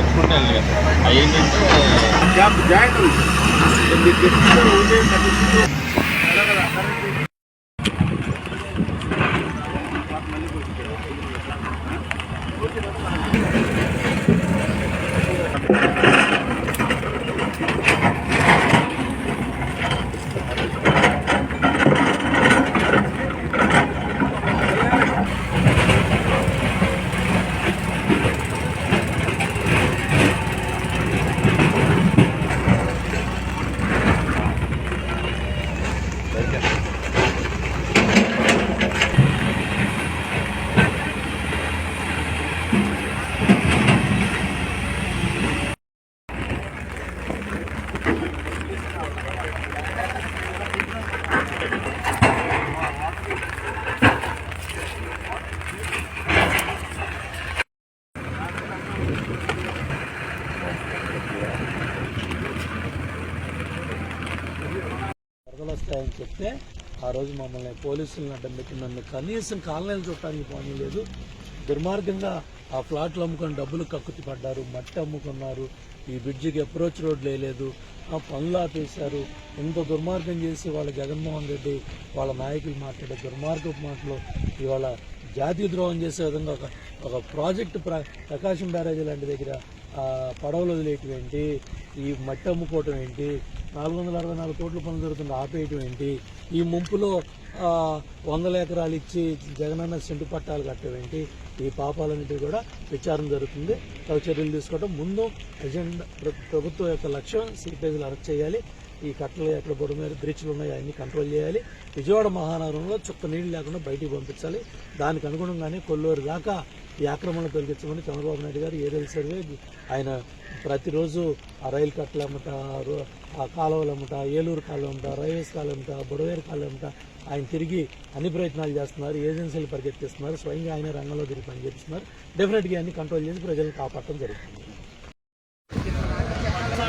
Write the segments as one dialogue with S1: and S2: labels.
S1: తెచ్చుకుంటే వెళ్ళాలి అవి
S2: చెప్తే ఆ రోజు మమ్మల్ని పోలీసులను అడ్డం పెట్టి నన్ను కనీసం కాలనీలు చూడటానికి పోనీ లేదు. దుర్మార్గంగా ఆ ఫ్లాట్లు అమ్ముకొని డబ్బులు కక్కుతి పడ్డారు మట్టి అమ్ముకున్నారు. ఈ బ్రిడ్జికి అప్రోచ్ రోడ్ లేదు ఆ పనులు ఆపేశారు. ఇంత దుర్మార్గం చేసి వాళ్ళ జగన్మోహన్ రెడ్డి వాళ్ళ నాయకులు మాట్లాడే దుర్మార్గపు మాటలు ఇవాళ జాతీయ ద్రోహం చేసే విధంగా ఒక ఒక ప్రాజెక్టు ప్ర ప్రకాశం బ్యారేజీ లాంటి దగ్గర పడవలు వదిలేయటం ఏంటి? ఈ మట్టి అమ్ముకోవటం ఏంటి? నాలుగు వందల అరవై నాలుగు కోట్ల పనులు జరుగుతుంది ఆపేయటం ఏంటి? ఈ ముంపులో వందల ఎకరాలు ఇచ్చి జగనన్న సెంటు పట్టాలు కట్టడం ఏంటి? ఈ పాపాలన్నిటి కూడా విచారణ జరుగుతుంది. తగు చర్యలు తీసుకోవడం ముందు ప్రజెంట్ ప్రభుత్వం యొక్క లక్ష్యం సిపిఐలు అరెస్ట్ చేయాలి. ఈ కట్టలు ఎక్కడ బొడ మీద బ్రిడ్జ్లు ఉన్నాయో అన్ని కంట్రోల్ చేయాలి. విజయవాడ మహానగరంలో చుక్క నీళ్ళు లేకుండా బయటికి పంపించాలి. దానికి అనుగుణంగానే కొల్లూరు దాకా ఈ ఆక్రమణలు తొలగించమని చంద్రబాబు నాయుడు గారు ఏరియల్ సర్వే ఆయన ప్రతిరోజు ఆ రైలు కట్టలు అమ్మట ఆ ఆ కాలువలు అమ్మట ఏలూరు కాలువ అమ్మట రైల్వేస్ కాలువ అమ్మట బుడవేరు కాలువ అమ్మట ఆయన తిరిగి అన్ని ప్రయత్నాలు చేస్తున్నారు ఏజెన్సీలు పరిగెత్తిస్తున్నారు స్వయంగా ఆయన రంగంలో తిరిగి పనిచేస్తున్నారు డెఫినెట్గా అన్ని కంట్రోల్ చేసి ప్రజలను కాపాడటం జరుగుతుంది.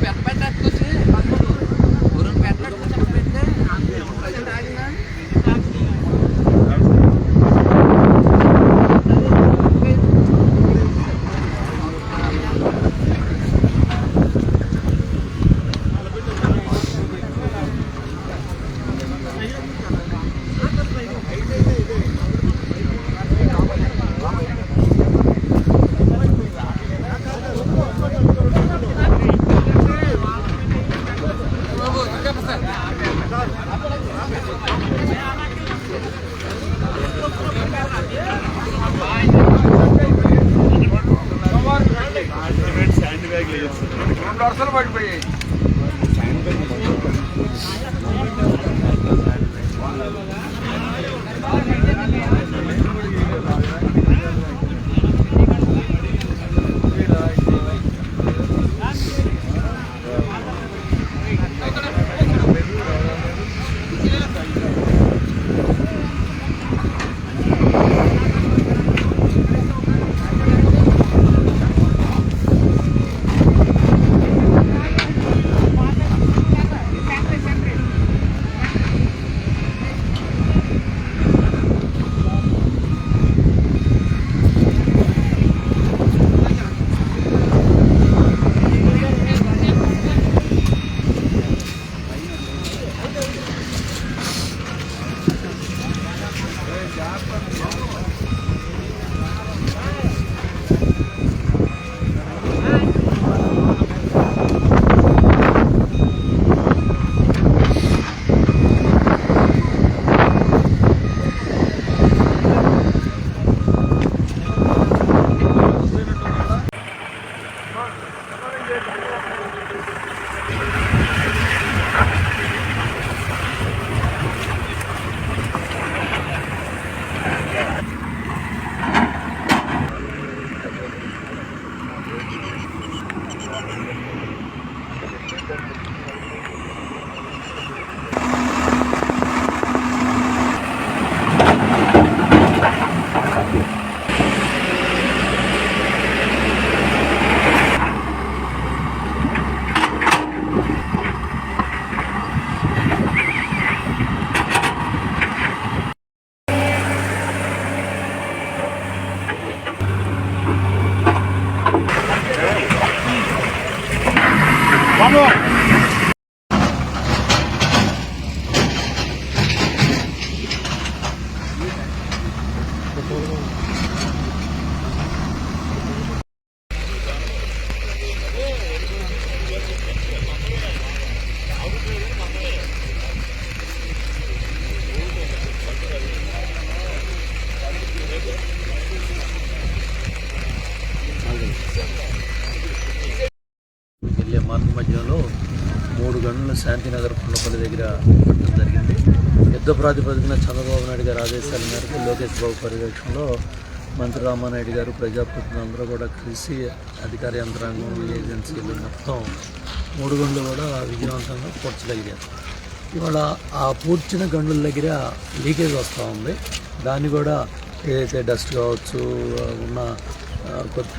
S3: పెద్ద పెద్ద ఎత్తుకొచ్చి ఊరిని పెద్ద ఎత్తుకొచ్చి పెడితే ప్రజలు ఆగినా
S4: రెండు వరుసలు పడిపోయాయి
S2: శాంతినగర్ కొండపల్లి దగ్గర పట్టడం జరిగింది. యుద్ధ ప్రాతిపదికన చంద్రబాబు నాయుడు గారి ఆదేశాల మేరకు లోకేష్ బాబు పర్యవేక్షణలో మంత్రి రామానాయుడు గారు ప్రజాప్రతినిధులు అందరూ కూడా కలిసి అధికార యంత్రాంగం ఏజెన్సీలు మొత్తం మూడు గంటలు కూడా విజయవంతంగా పూడ్చగలిగారు ఇవాళ ఆ పూడ్చిన గండుల దగ్గర లీకేజ్ వస్తూ ఉంది. దాన్ని కూడా ఏదైతే డస్ట్ కావచ్చు ఉన్న కొత్త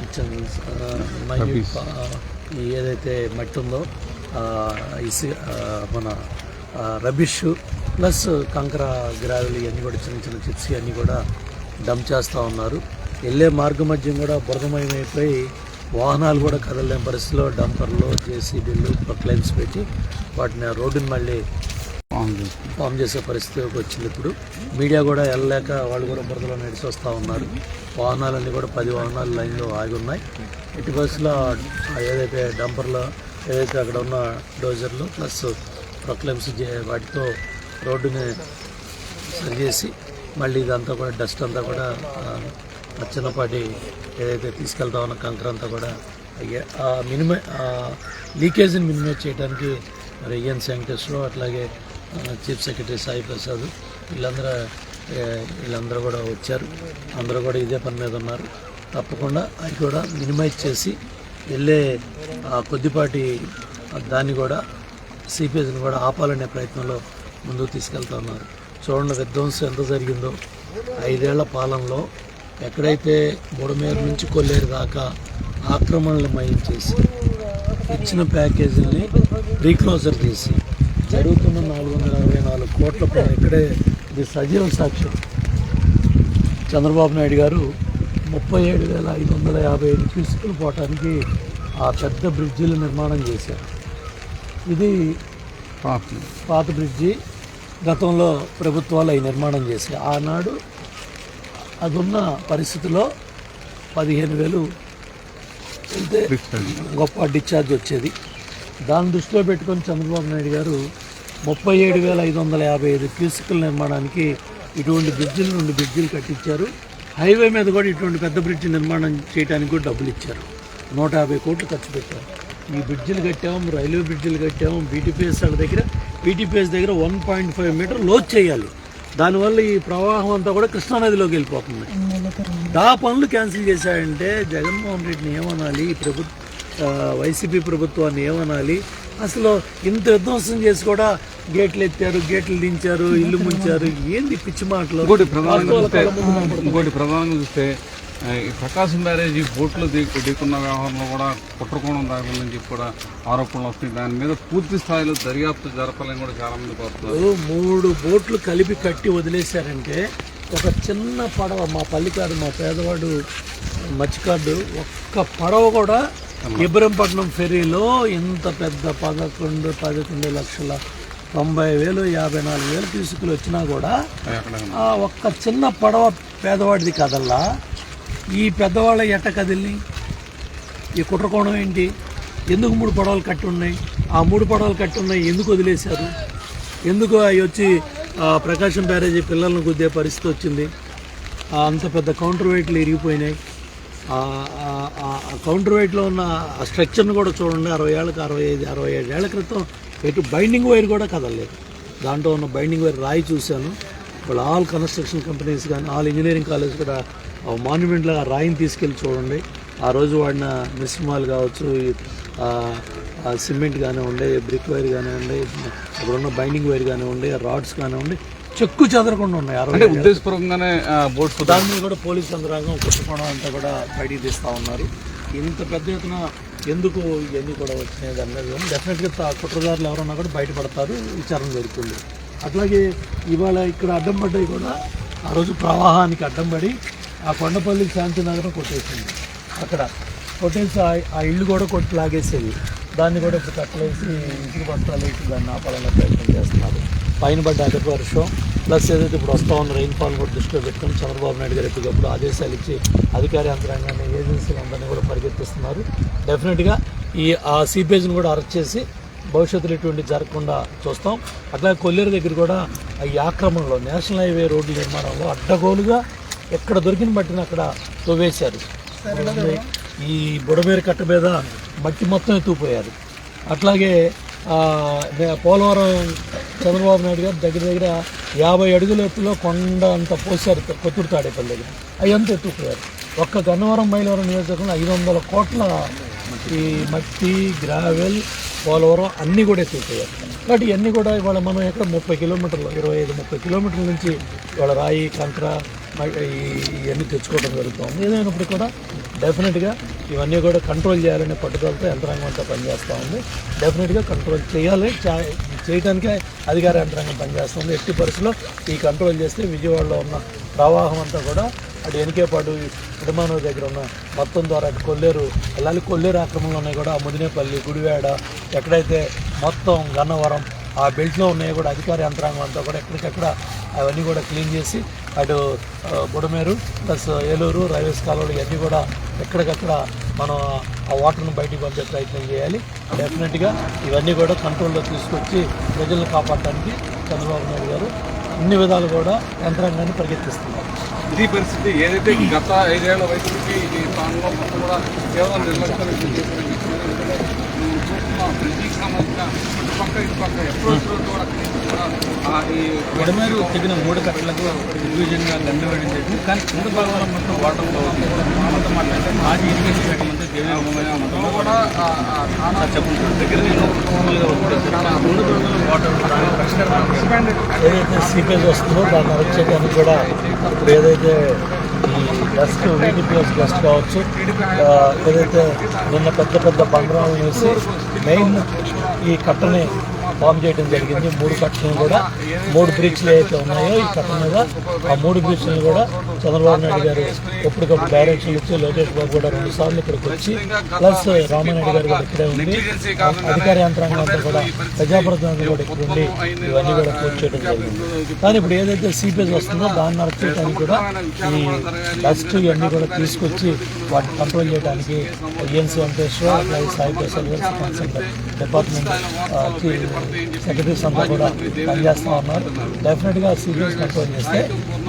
S2: ఏదైతే మట్టి ఉందో ఇసి మన రబిష్ ప్లస్ కంకర గ్రావెల్ ఇవన్నీ కూడా చిన్న చిన్న చిప్స్ ఇవన్నీ కూడా డంప్ చేస్తూ ఉన్నారు. వెళ్ళే మార్గ మధ్యం కూడా బురదమయమైపోయి వాహనాలు కూడా కదలలేని పరిస్థితిలో డంపర్లు జేసీబీలు ప్రొక్లైన్స్ పెట్టి వాటిని రోడ్డుని మళ్ళీ ఫామ్ చేసే పరిస్థితికి వచ్చింది ఇప్పుడు. మీడియా కూడా వెళ్ళలేక వాళ్ళు కూడా బురదలో నడిచి వస్తూ ఉన్నారు. వాహనాలన్నీ కూడా పది వాహనాలు లైన్లో ఆగి ఉన్నాయి. ఇటు బస్సులో ఏదైతే డంపర్లో ఏదైతే అక్కడ ఉన్న డోజర్లు ప్లస్ ప్రొక్లెమ్స్ వాటితో రోడ్డుని సరిచేసి మళ్ళీ ఇదంతా కూడా డస్ట్ అంతా కూడా చిన్నపాటి ఏదైతే తీసుకెళ్తా ఉన్న కంకర అంతా కూడా అయ్యే ఆ మినిమై ఆ లీకేజ్ని మినిమైజ్ చేయడానికి మరి ఈఎన్ వెంకటేశ్వరరావు అట్లాగే చీఫ్ సెక్రటరీ సాయి ప్రసాద్ వీళ్ళందరూ వీళ్ళందరూ కూడా వచ్చారు. అందరూ కూడా ఇదే పని మీద ఉన్నారు. తప్పకుండా అవి కూడా మినిమైజ్ చేసి వెళ్ళే కొద్దిపాటి దాన్ని కూడా సిపిఎస్ని కూడా ఆపాలనే ప్రయత్నంలో ముందుకు తీసుకెళ్తా ఉన్నారు. చూడండి విధ్వంసం ఎంత జరిగిందో. ఐదేళ్ళ పాలనలో ఎక్కడైతే బుడమేరు నుంచి కొల్లేరు దాకా ఆక్రమణలు మయించేసి ఇచ్చిన ప్యాకేజీని రీక్లోజర్ చేసి జరుగుతున్న నాలుగు వందల అరవై నాలుగు కోట్ల ఇక్కడే ఇది సజీవ సాక్ష్యం. చంద్రబాబు నాయుడు గారు ముప్పై ఏడు వేల ఐదు వందల యాభై ఐదు క్యూసికలు పోవటానికి ఆ పెద్ద బ్రిడ్జిలు నిర్మాణం చేశారు. ఇది పాత బ్రిడ్జి గతంలో ప్రభుత్వాలు అవి నిర్మాణం చేశాయి. ఆనాడు అదున్న పరిస్థితిలో పదిహేను వేలు వెళ్తే గొప్ప డిశ్చార్జ్ వచ్చేది. దాన్ని దృష్టిలో పెట్టుకొని చంద్రబాబు నాయుడు గారు ముప్పై ఏడు వేల ఐదు వందల యాభై ఐదు క్యూసికల నిర్మాణానికి ఇటువంటి బ్రిడ్జిల నుండి బ్రిడ్జిలు కట్టించారు. హైవే మీద కూడా ఇటువంటి పెద్ద బ్రిడ్జి నిర్మాణం చేయడానికి కూడా డబ్బులు ఇచ్చారు. నూట యాభై కోట్లు ఖర్చు పెట్టారు. ఈ బ్రిడ్జిలు కట్టాము రైల్వే బ్రిడ్జిలు కట్టాము బీటీపీఎస్ దగ్గర. బీటీపీఎస్ దగ్గర వన్ పాయింట్ ఫైవ్ మీటర్ లోతు చేయాలి. దానివల్ల ఈ ప్రవాహం అంతా కూడా కృష్ణానదిలోకి వెళ్ళిపోతుంది. దా పనులు క్యాన్సిల్ చేశాడంటే జగన్మోహన్ రెడ్డిని ఏమనాలి? ఈ ప్రభుత్వ ఆ, వైసీపీ ప్రభుత్వాన్ని ఏమనాలి? అసలు ఇంత విధ్వంసం చేసి కూడా గేట్లు ఎత్తారు గేట్లు దించారు ఇల్లు ముంచారు. ఏంది పిచ్చి మాటలు?
S1: ఇంకోటి
S2: వాస్తవాల
S1: చూస్తే ప్రకాశం బ్యారేజీ బోట్లు దిక్కు ఢీకున్న వ్యవహారంలో కూడా కుట్రకోణం దాగుందని చెప్పి కూడా ఆరోపణలు వస్తాయి దాని మీద పూర్తి స్థాయిలో దర్యాప్తు జరపాలని కూడా చాలా మంది కోరుతున్నారు
S2: మూడు బోట్లు కలిపి కట్టి వదిలేశారంటే ఒక చిన్న పడవ మా పల్లికాడు మా పేదవాడు మత్స్యకారుడు ఒక్క పడవ కూడా ఇబ్రహంపట్నం ఫెరీలో ఇంత పెద్ద పదకొండు పదకొండు లక్షల తొంభై వేలు యాభై నాలుగు వేలు తీసుకుని వచ్చినా కూడా ఒక్క చిన్న పడవ పేదవాడిది కదల్లా. ఈ పెద్దవాళ్ళ ఎట్ట కదిలిని ఈ కుట్రకోణం ఏంటి? ఎందుకు మూడు పడవలు కట్టి ఉన్నాయి ఆ మూడు పడవలు కట్టి ఉన్నాయి ఎందుకు వదిలేశారు? ఎందుకు అవి వచ్చి ప్రకాశం బ్యారేజీ పిల్లలను గుద్దే పరిస్థితి వచ్చింది? అంత పెద్ద కౌంటర్ వెయిట్లు ఇరిగిపోయినాయి. కౌంటర్ వెయిట్లో ఉన్న ఆ స్ట్రక్చర్ని కూడా చూడండి. అరవై ఏళ్ళకి అరవై ఐదు అరవై ఏడు ఏళ్ళ క్రితం ఎటు బైండింగ్ వైర్ కూడా కదలలేదు. దాంట్లో ఉన్న బైండింగ్ వైర్ రాయి చూశాను. ఇప్పుడు ఆల్ కన్స్ట్రక్షన్ కంపెనీస్ కానీ ఆల్ ఇంజనీరింగ్ కాలేజ్ కూడా మాన్యుమెంట్లో ఆ రాయిని తీసుకెళ్ళి చూడండి. ఆ రోజు వాడిన మిశ్రమాలు కావచ్చు సిమెంట్ కానివ్వండి బ్రిక్ వైర్ కానివ్వండి అక్కడ ఉన్న బైండింగ్ వైర్ కానివ్వండి రాడ్స్ కానివ్వండి చెక్కు చెదరకుండా ఉన్నాయి అరవై
S1: ఉద్దేశపూర్వకంగానే బోట్స్
S2: దాని మీద కూడా పోలీస్ యంత్రాంగం కుట్టుకోవడం అంతా కూడా బయటికి తీస్తూ ఉన్నారు. ఇంత పెద్ద ఎత్తున ఎందుకు ఇవన్నీ కూడా వచ్చినాయి దాని మీద? డెఫినెట్గా కుట్రదారులు ఎవరన్నా కూడా బయటపడతారు విచారణ జరుగుతుంది. అట్లాగే ఇవాళ ఇక్కడ అడ్డం పడ్డాయి కూడా ఆ రోజు ప్రవాహానికి అడ్డం పడి ఆ కొండపల్లి శాంతినగరం కొట్టేసింది. అక్కడ కొట్టేసి ఆ- ఇల్లు కూడా కొట్టి లాగేసేది. దాన్ని కూడా ఇప్పుడు కట్టలేసి ఇంటికి బస్తాలు వేసి దాన్ని ఆపాలనే ప్రయత్నం చేస్తున్నారు. పైన పడ్డ అధిక వర్షం ప్లస్ ఏదైతే ఇప్పుడు వస్తా ఉన్న రెయిన్ఫాల్ కూడా దృష్టిలో పెట్టుకొని చంద్రబాబు నాయుడు గారు ఎప్పటికప్పుడు ఆదేశాలు ఇచ్చి అధికార యంత్రాంగాన్ని ఏజెన్సీలు అందరినీ కూడా పరిగెత్తిస్తున్నారు. డెఫినెట్గా ఈ ఆ సీపేజ్ని కూడా అరెస్ట్ చేసి భవిష్యత్తులో ఇటువంటి జరగకుండా చూస్తాం. అట్లాగే కొల్లేరు దగ్గర కూడా ఈ ఆక్రమణలో నేషనల్ హైవే రోడ్ల నిర్మాణంలో అడ్డగోలుగా ఎక్కడ దొరికిన మట్టిని అక్కడ తోవేశారు ఈ బుడమేరు కట్ట మీద మట్టి మొత్తం ఎత్తుకుపోయారు. అట్లాగే పోలవరం చంద్రబాబు నాయుడు గారు దగ్గర దగ్గర యాభై అడుగుల ఎత్తులో కొండ అంత పోసారు కొత్తూరు తాడేపల్లి దగ్గర. అవి అంతా ఎత్తుకుపోయారు. ఒక్క గన్నవరం మైలవరం నియోజకవర్గంలో ఐదు వందల కోట్ల ఈ మట్టి గ్రావెల్ పోలవరం అన్నీ కూడా ఎత్తుకుపోయారు. కాబట్టి ఇవన్నీ కూడా ఇవాళ మనం ఎక్కడ ముప్పై కిలోమీటర్లు ఇరవై ఐదు ముప్పై కిలోమీటర్ల నుంచి ఇవాళ రాయి కంకర ఇవన్నీ తెచ్చుకోవడం జరుగుతుంది. ఏదైనప్పుడు కూడా డెఫినెట్గా ఇవన్నీ కూడా కంట్రోల్ చేయాలనే పట్టుదలతో యంత్రాంగం అంతా పనిచేస్తూ ఉంది. డెఫినెట్గా కంట్రోల్ చేయాలి. చా- చేయడానికే అధికార యంత్రాంగం పనిచేస్తుంది. ఎట్టి పరిస్థితుల్లో ఈ కంట్రోల్ చేస్తే విజయవాడలో ఉన్న ప్రవాహం అంతా కూడా అటు ఎనికేపాడు ఇడమానవ దగ్గర ఉన్న మొత్తం ద్వారా అటు కొల్లేరు అలాగే కొల్లేరు ఆక్రమణలు ఉన్నాయి కూడా ముదినేపల్లి గుడివాడ ఎక్కడైతే మొత్తం గన్నవరం ఆ బెల్ట్లో ఉన్నాయి కూడా అధికార యంత్రాంగం అంతా కూడా ఎక్కడికక్కడ అవన్నీ కూడా క్లీన్ చేసి అటు బుడమేరు ప్లస్ ఏలూరు రైల్వేస్ కాలువలు ఇవన్నీ కూడా ఎక్కడికక్కడ మనం ఆ వాటర్ను బయటికి పంపే ప్రయత్నం చేయాలి. డెఫినెట్గా ఇవన్నీ కూడా కంట్రోల్లో తీసుకొచ్చి ప్రజలను కాపాడటానికి చంద్రబాబు నాయుడు గారు అన్ని విధాలు కూడా యంత్రాంగాన్ని పరిగెత్తిస్తున్నారు.
S1: ఇది పరిస్థితి ఏదైతే గత ఐదేళ్ళ వైపుకి ఈ ప్రాంతంలో మొత్తం కూడా కేవలం నిర్లక్ష్యం చూస్తున్న బ్రిడ్జికి సంబంధించిన ఇటుపక్క ఇటుపక్క అప్రోచ్ రోడ్ కూడా ఈ
S5: తెగిన మూడు కట్టలకు నిర్విజంగా గండి వేయడం జరిగింది కానీ కింద భాగంలో మొత్తం వాటర్ మొత్తం మాట్లాడితే మాజీ ఇరిగేషన్ శాఖ మంత్రి దేవేంద్ర
S1: కూడా చాలా
S5: చెప్పండి దగ్గర మూడు వాటర్
S2: ఏదైతే సీపేజ్ వస్తుందో దాన్ని వచ్చేదానికి కూడా ఇప్పుడు ఏదైతే ఈ డస్ట్ వీడిపిఎస్ డస్ట్ కావచ్చు. ఆ, ఏదైతే నిన్న పెద్ద పెద్ద బంగారం వేసి మెయిన్ ఈ కట్టని ఫామ్ చేయడం జరిగింది. మూడు కట్టలను కూడా మూడు బ్రిడ్జ్లు ఏవైతే ఉన్నాయో ఈ కట్ట మీద ఆ మూడు బ్రిడ్జ్లను కూడా చంద్రబాబు నాయుడు గారు ఎప్పటికప్పుడు డైరెక్షన్లు ఇచ్చి లోకేష్ బాబు కూడా రెండు సార్లు ఇక్కడికి వచ్చి ప్లస్ రామానాయుడు గారు కూడా ఇక్కడే ఉంది అధికార యంత్రాంగం అంతా కూడా ప్రజాప్రతినిధులు కూడా ఇక్కడ ఉండి ఇవన్నీ కూడా పూర్తి చేయడం జరిగింది. కానీ ఇప్పుడు ఏదైతే సీపేజ్ వస్తుందో దాన్ని అరెస్ట్ చేయడానికి కూడా ఈ డస్ట్ ఇవన్నీ కూడా తీసుకొచ్చి వాటిని కంట్రోల్ చేయడానికి ఏఎన్సీ వెంకటేశ్వర అలాగే సాయి ప్రసాద్ గారు కన్సల్ట్ డిపార్ట్మెంట్ సెక్రటరీస్ అంతా కూడా పనిచేస్తూ ఉన్నారు. డెఫినెట్గా సీపేజ్ కంట్రోల్ చేస్తే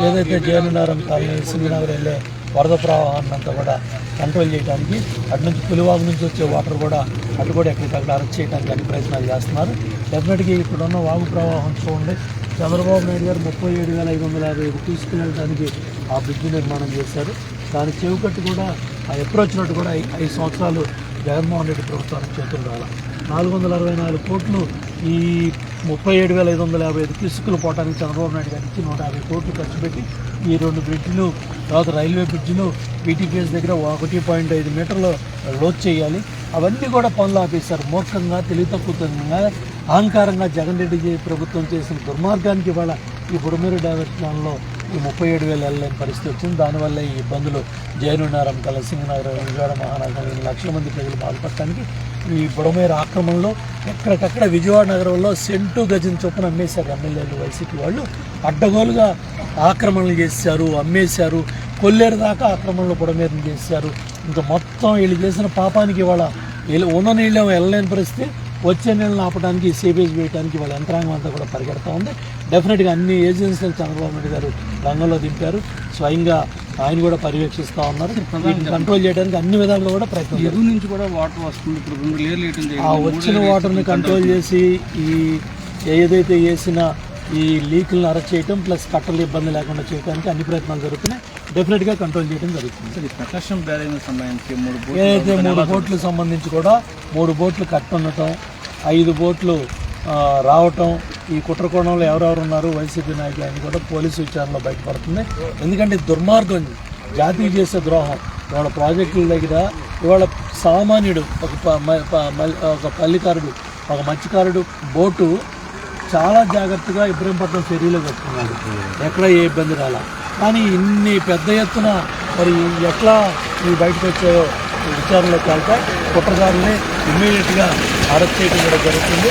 S2: ఏదైతే జయనగరం కాలనీ సింగనగర్ వెళ్ళే వరద ప్రవాహాన్ని అంతా కూడా కంట్రోల్ చేయడానికి అటు నుంచి పులివాగు నుంచి వచ్చే వాటర్ కూడా అటు కూడా ఎక్కడికక్కడ అరెస్ట్ చేయడానికి అన్ని ప్రయత్నాలు చేస్తున్నారు. డెఫినెట్గా ఇప్పుడున్న వాగు ప్రవాహం చూడండి. చంద్రబాబు నాయుడు గారు ముప్పై ఏడు వేల ఐదు వందల యాభై తీసుకువెళ్ళడానికి ఆ బ్రిడ్జ్ నిర్మాణం చేశారు. దాని చెవుకట్టు కూడా ఆ అప్రోచ్ కూడా ఐదు సంవత్సరాలు జగన్మోహన్ రెడ్డి ప్రభుత్వానికి చేతులు రావాలి నాలుగు వందల అరవై నాలుగు కోట్లు ఈ ముప్పై ఏడు వేల ఐదు వందల యాభై ఐదు ఇసుకలు పోవడానికి చంద్రబాబు నాయుడు గారు ఇచ్చి నూట యాభై కోట్లు ఖర్చు పెట్టి ఈ రెండు బ్రిడ్జిలు తర్వాత రైల్వే బ్రిడ్జిలు పీటీపీఎస్ దగ్గర ఒకటి పాయింట్ ఐదు మీటర్లు లోతు చేయాలి. అవన్నీ కూడా పనులు ఆపేశారు. మూర్ఖంగా తెలివితక్కువతంగా అహంకారంగా జగన్ రెడ్డి ప్రభుత్వం చేసిన దుర్మార్గానికి ఇవాళ ఈ బుడమేరు డైవర్షన్లో ఈ ముప్పై ఏడు వేలు వెళ్ళలేని పరిస్థితి వచ్చింది. దానివల్ల ఈ ఇబ్బందులు జయనునారం కలసింగనగరం విజయవాడ మహానగరం ఈ లక్షల మంది ప్రజలు బాధపడటానికి ఈ బుడమేరు ఆక్రమణలో ఎక్కడికక్కడ విజయవాడ నగరంలో సెంటు గజం చొప్పున అమ్మేశారు ఎమ్మెల్యేలు వైసీపీ వాళ్ళు. అడ్డగోలుగా ఆక్రమణలు చేశారు అమ్మేశారు. కొల్లేరు దాకా ఆక్రమణలు బుడమేరుని చేశారు. ఇంకా మొత్తం వీళ్ళు చేసిన పాపానికి ఇవాళ వీళ్ళు ఉన్న నీళ్ళు వెళ్ళలేని పరిస్థితి. వచ్చే నీళ్ళని ఆపడానికి సేవేజ్ వేయడానికి వాళ్ళ యంత్రాంగం అంతా కూడా పరిగెడతా ఉంది. డెఫినెట్గా అన్ని ఏజెన్సీలు చంద్రబాబు నాయుడు గారు రంగంలో దింపారు. స్వయంగా ఆయన కూడా పర్యవేక్షిస్తూ ఉన్నారు. వీటిని కంట్రోల్ చేయడానికి అన్ని విధాలుగా కూడా ప్రయత్నం.
S5: ఎరువు నుంచి కూడా వాటర్ వస్తుంది.
S2: ఆ వచ్చిన వాటర్ని కంట్రోల్ చేసి ఈ ఏదైతే వేసిన ఈ లీకులను అరెస్ట్ చేయటం ప్లస్ కట్టలు ఇబ్బంది లేకుండా చేయడానికి అన్ని ప్రయత్నాలు జరుగుతున్నాయి. డెఫినెట్గా కంట్రోల్ చేయడం జరుగుతుంది.
S5: అసలు ఈ ప్రకాశం బ్యారేజ్ సంబంధించి మూడు
S2: ఏదైతే మూడు బోట్లు సంబంధించి కూడా మూడు బోట్లు కట్టుండటం ఐదు బోట్లు రావటం ఈ కుట్రకోణంలో ఎవరెవరు ఉన్నారు? వైసీపీ నాయకులు అని కూడా పోలీసు విచారణలో బయటపడుతుంది ఎందుకంటే దుర్మార్గం జాతీయ చేసే ద్రోహం. ఇవాళ ప్రాజెక్టుల దగ్గర ఇవాళ సామాన్యుడు ఒక ప- ఒక పల్లికారుడు ఒక మత్స్యకారుడు బోటు చాలా జాగ్రత్తగా ఇబ్రహీంపట్నం ఫెరీలో పెట్టుకున్నాడు. ఎక్కడ ఏ ఇబ్బంది రాలా. కానీ ఇన్ని పెద్ద ఎత్తున మరి ఎట్లా ఇవి బయటకు వచ్చాయో విచారణలోకి వెళ్తాయి కుట్రదారుని ఇమ్మీడియట్గా అరెస్ట్ చేయడం కూడా జరుగుతుంది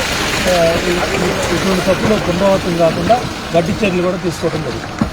S2: ఇటువంటి తప్పులు పునరావృతం కాకుండా గడ్డి చర్యలు కూడా తీసుకోవడం జరుగుతుంది